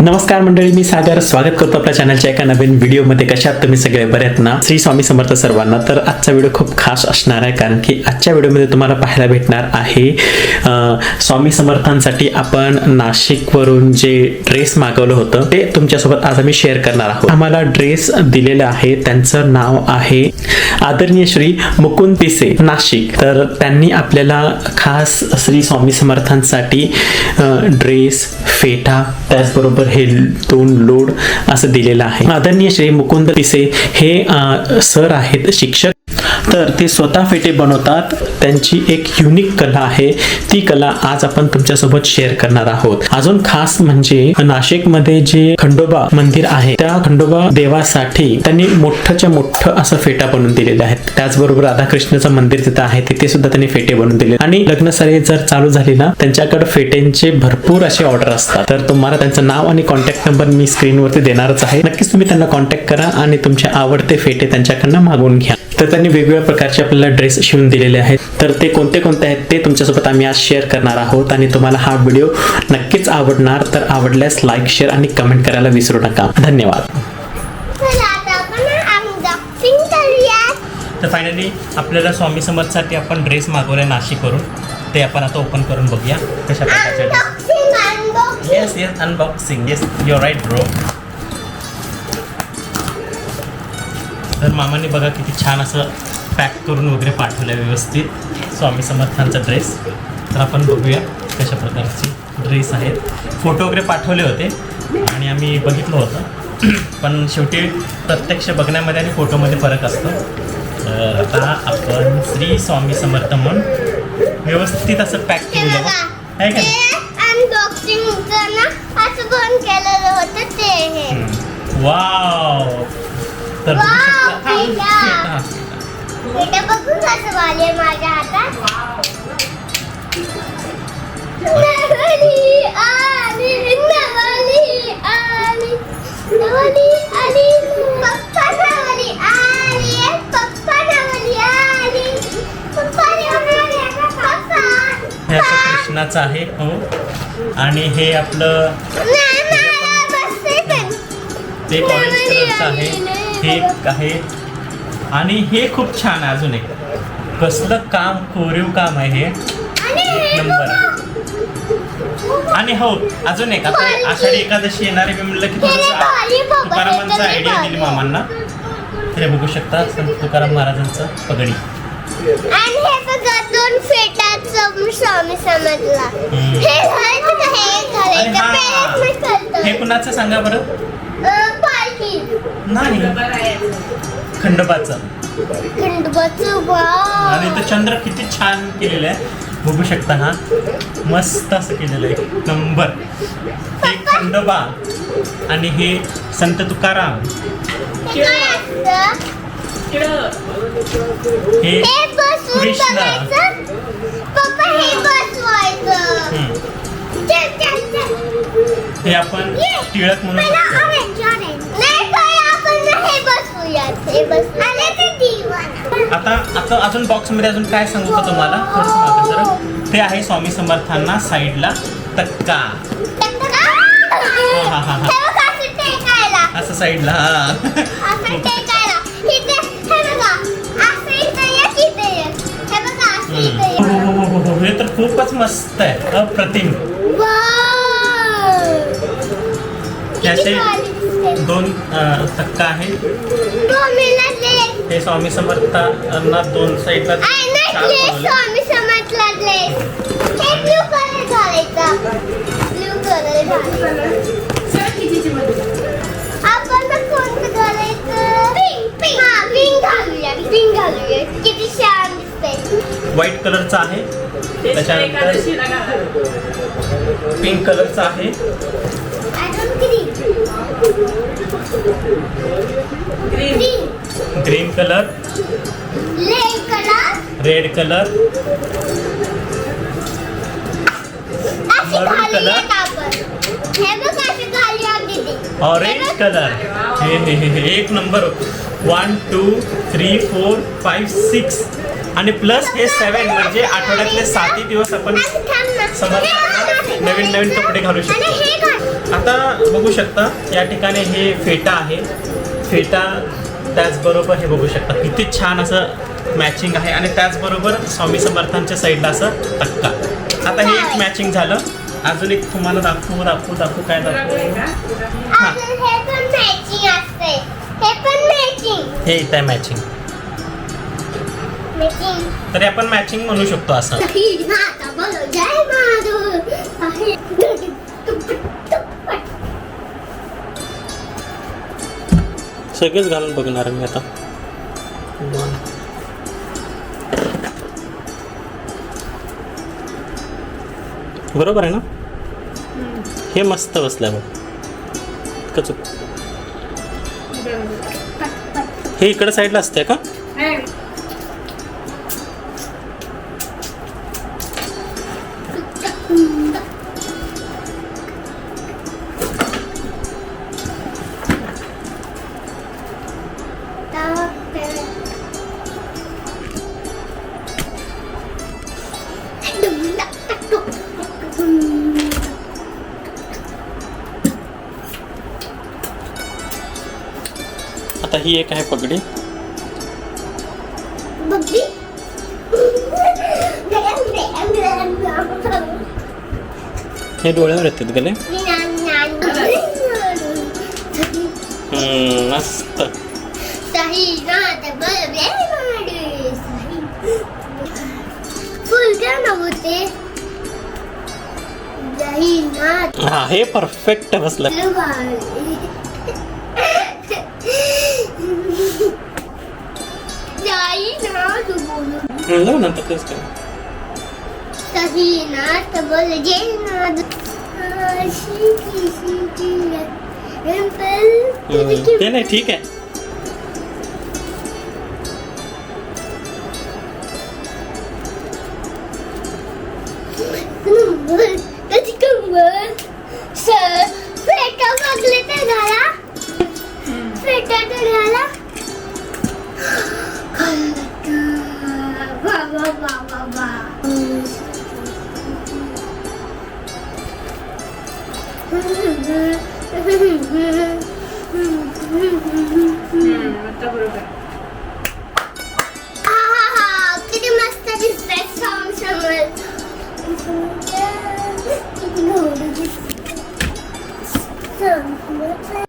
नमस्कार मंडळी मी सागर. स्वागत करतो आपल्या चॅनलच्या एका नवीन व्हिडिओमध्ये कशा आहात तुम्ही सगळे बरे आहेत ना? श्री स्वामी समर्थ सर्वांना. तर आजचा व्हिडिओ खूप खास असणार आहे कारण की आजच्या व्हिडिओमध्ये तुम्हाला पाहायला भेटणार आहे स्वामी समर्थांसाठी आपण नाशिकवरून जे ड्रेस मागवलं होतं ते तुमच्यासोबत आज आम्ही शेअर करणार आहोत. आम्हाला ड्रेस दिलेलं आहे त्यांचं नाव आहे आदरणीय श्री मुकुंद पिसे नाशिक. तर त्यांनी आपल्याला खास श्री स्वामी समर्थांसाठी ड्रेस फेटा त्याचबरोबर हे दोन लोड असं दिलेलं आहे. आदरणीय श्री मुकुंद पिसे हे सर आहेत शिक्षक तर ते स्वतः फेटे बनवतात. त्यांची एक युनिक कला आहे. ती कला आज आपण तुमच्यासोबत शेअर करणार आहोत. अजून खास म्हणजे नाशिकमध्ये जे खंडोबा मंदिर आहे त्या खंडोबा देवासाठी त्यांनी मोठ्याच्या मोठं असं फेटा बनवून दिलेले आहेत. त्याचबरोबर राधाकृष्णाचं मंदिर तिथं आहे तिथे सुद्धा त्यांनी फेटे बनवून दिले आणि लग्न जर चालू झाली ना त्यांच्याकडे फेटेंचे भरपूर असे ऑर्डर असतात. तर तुम्हाला त्यांचं नाव आणि कॉन्टॅक्ट नंबर मी स्क्रीनवरती देणारच आहे. नक्कीच तुम्ही त्यांना कॉन्टॅक्ट करा आणि तुमचे आवडते फेटे त्यांच्याकडनं मागवून घ्या. तर त्यांनी वेगवेगळ्या प्रकारचे आपल्याला ड्रेस शिवून दिलेले आहेत. तर ते कोणते कोणते आहेत ते तुमच्यासोबत आम्ही आज शेअर करणार आहोत आणि तुम्हाला हा व्हिडिओ नक्कीच आवडणार. तर आवडल्यास लाईक शेअर आणि कमेंट करायला विसरू नका. धन्यवाद. चला आता आपण अनबॉक्सिंग करूयात. तर फायनली आपल्याला स्वामी समर्थसाठी आपण ड्रेस मागवलाय नाशिकवरून. ते आपण आता ओपन करून बघूया. कशा प्रकारचे yes yes unboxing yes you're right bro तर मामाने बघा किती छान असं पॅक करून वगैरे पाठवलं आहे व्यवस्थित. स्वामी समर्थांचा ड्रेस. तर आपण बघूया कशा प्रकारचे ड्रेस आहेत. फोटो वगैरे पाठवले होते आणि आम्ही बघितलं होतं. पण शेवटी प्रत्यक्ष बघण्यामध्ये आणि फोटोमध्ये फरक असतो. तर आता आपण श्री स्वामी समर्थ म्हणून व्यवस्थित असं पॅक केलेलं आहे का? वाव. तर इथे बघून कसं आले माझ्या हातात. नवली आली नवली आली नवली आली. पप्पा नवली आली पप्पा नवली आली. पप्पा नवली आली पप्पा. हे असं कृष्णाचं आहे हो आणि हे आपलं ते ऑरेंज कलरचं आहे. हे आहे आणि हे खूप छान आहे अजून एक. कसलं काम कोरीव काम आहे हे. हे नंबर. आणि हो अजून एक. आता आषाढी एकादशी येणारे मी म्हणलं की थोडंसं आहे, तुकारामांचा आयडिया दिली. मामांना. तर बघू शकता संत तुकाराम महाराजांचं पगडी. हे. हे हे हा. हे कुणाचं सांगा बरं? नाही. खंडोबाचं. खंडोबाचं वाव. आणि तो चंद्र किती छान केलेलं आहे. बघू शकता हा मस्त असं केलेलं आहे. एक नंबर. हे खंडोबा आणि हे संत तुकाराम. हे काय असतं? हे बसून कृष्ण. बघायचं? पप्पा हे बसवायचं. हम्म, चल चल चल. हे आपण टिळक म्हणून मला नाही काय आपण ना हे बसवूयात हे बस आणि ते दिवाना आता आता अजून बॉक्समध्ये अजून काय सांगू का तुम्हाला? थोडंसं मागं जरा. ते आहे स्वामी समर्थांना साईडला तक्का. हा, हा, हा. हे. असं साईडला हा. हे हे हो, तर खूपच मस्त आहे. अप्रतिम. त्याचे. दोन तक्का आहे. हे स्वामी समर्थांना दोन साईडला. स्वामी हे ब्लू कलर घालायचा. ब्लू कलर घालायचा. आपण ना कोणतं घालायचं? Pink pink. हा पिंक घालूया पिंक घालूया. किती छान व्हाईट कलरचा आहे. त्याच्यानंतर पिंक कलरचा आहे. अजून green green colour red colour red colour हे घालूया दीदी ऑरेंज कलर हे हे हे हे एक number one two three four five six आणि प्लस हे सेवन म्हणजे आठवड्यातले सातही दिवस आपण समर्थ नवीन नवीन कपडे घालू शकतो आता बघू शकता या ठिकाणी हे फेटा आहे फेटा त्याचबरोबर हे बघू शकता किती छान असं मॅचिंग आहे आणि त्याचबरोबर स्वामी समर्थांच्या साईडला असं टक्का आता हे एक मॅचिंग झालं. अजून एक तुम्हाला दाखवू दाखवू दाखवू काय दाखवू? हां. हे इथं मॅचिंग तरी आपण मॅचिंग म्हणू शकतो असं. सगळेच घालून बघणार मी आता. बरोबर आहे ना? हे मस्त बसलंय बघ. कचूक हे इकडे साईडला असते का? आता ही एक आहे पगडी. हे डोळ्यावर येतात गले. मस्त. हा हे परफेक्ट बसलं. बोलू हम्म, जाऊ नंतर तेच काय सहीनाथ बोल जयनाथ शिकी शिकी हम्म, ते नाही ठीक आहे आता बरोबर आहाहा, किती मस्त दिसतंय सॉंग समोर किती गोड दिसतंय. समोर